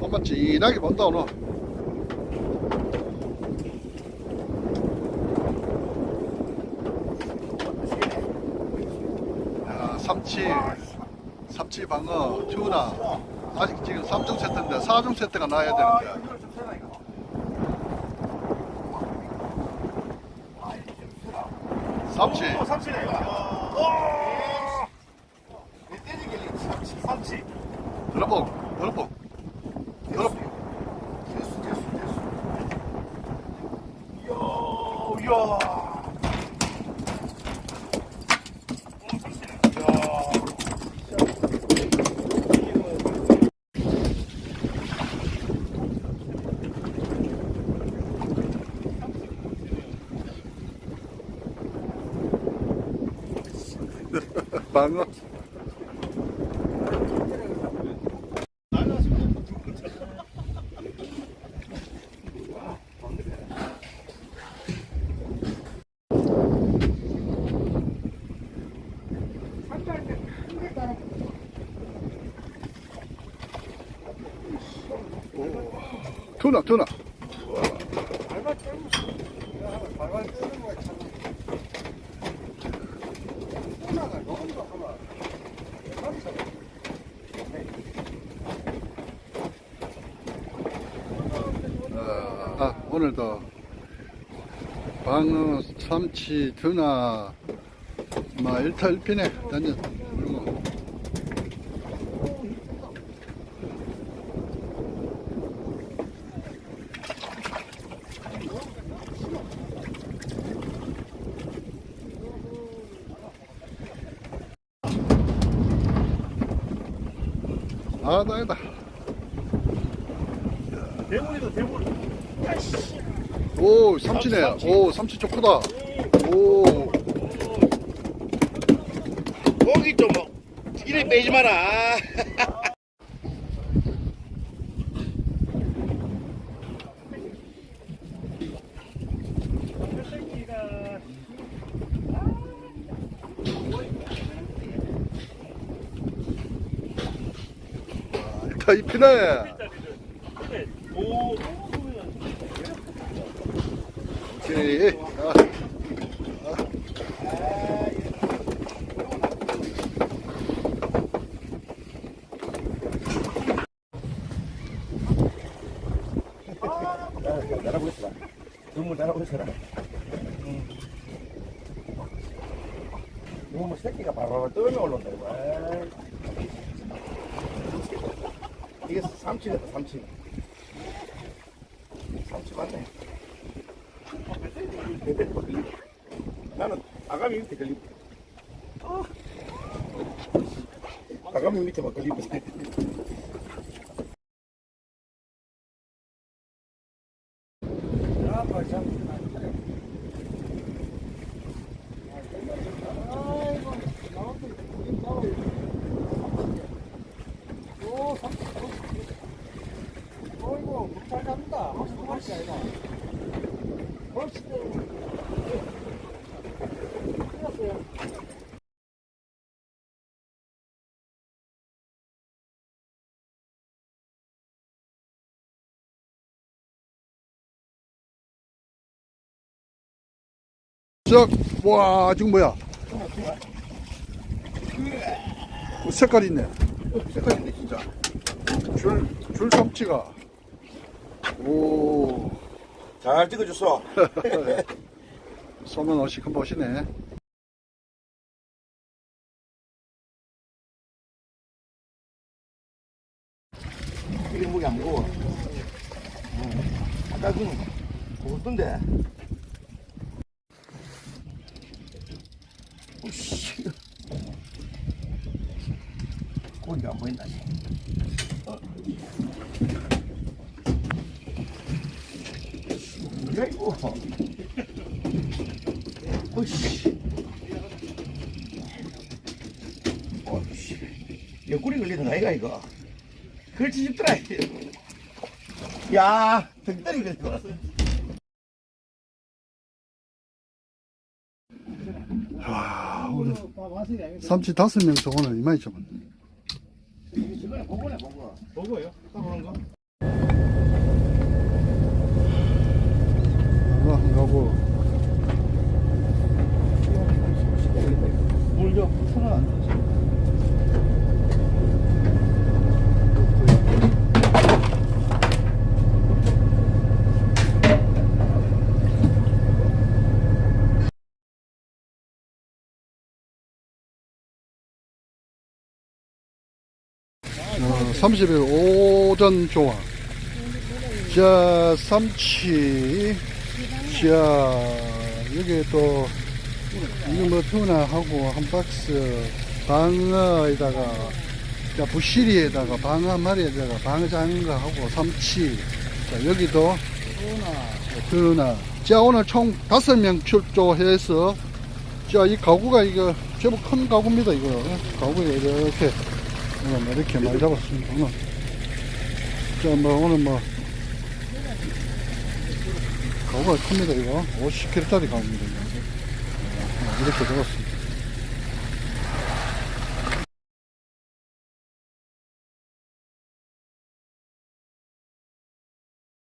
손만 진하게 본다 오늘. 야, 삼치 삼치 방어 튜나 아직 지금 3종 세트인데 4종 세트가 나야 되는데. 삼치 오, 삼치네. 삼치, 삼치. 드러봉 드러봉 드러봉 됐어, 됐어, 됐어. 이야, 투나 투나 아, 오늘도 방어, 삼치, 투나, 뭐 일탈일피네. 완전 아, 나이다. 대물이다, 대물. 오, 삼치네. 삼치. 오, 삼치 좋구다. 오, 고기 좀, 뭐, 이래 빼지 마라. 일탈일피네. 오, 오케이. 아. 날아보겠어라. 눈물 날아보겠어라. 이거 뭐 새끼가 바로 떠면 올라온다, 이거. 이게 삼치겠다, 삼치. 삼치 맞네. 나는 아가미 밑에 걸리고. 아가미 밑에 막 걸리고. 어 혹시 두 마리씩 아니다. 끝났어요. 쩍, 와, 지금 뭐야? 뭐 색깔 있네. 색깔인데, 진짜. 줄, 줄 삼치가. 오, 잘 찍어줬어. 소면 옷이 큰 보시네. 이게 목이 안 무거워. 아까 그 무겁던데. 오씨. 고기가 안 보인다. 씨. 어. 야 이거. 오씨. 오씨. 옆구리 걸리는 아이가 이거. 그렇지 싶더라. 야, 덩다리 걸리고. 와, 오늘. 삼치 다섯 명서 오늘 이만히 잡았네. 보고네, 보고. 보고요? 딱 그런 거? 이거고. 물려 손은 안 되지 30일 어, 오전 조화. 자 삼치 자, 여기 또, 이거 뭐 투나하고 한 박스, 방어에다가, 자, 부시리에다가, 방어 한 마리에다가, 방어 작은 거 하고, 삼치. 자, 여기도, 투나. 자, 오늘 총 다섯 명 출조해서, 자, 이 가구가 이거, 제법 큰 가구입니다, 이거. 가구가 이렇게, 어, 이렇게 많이 잡았습니다. 오늘. 자, 뭐, 오늘 뭐, 가구가 큽니다, 이거. 50kg짜리 가구입니다. 이거. 어, 이렇게 잡았습니다.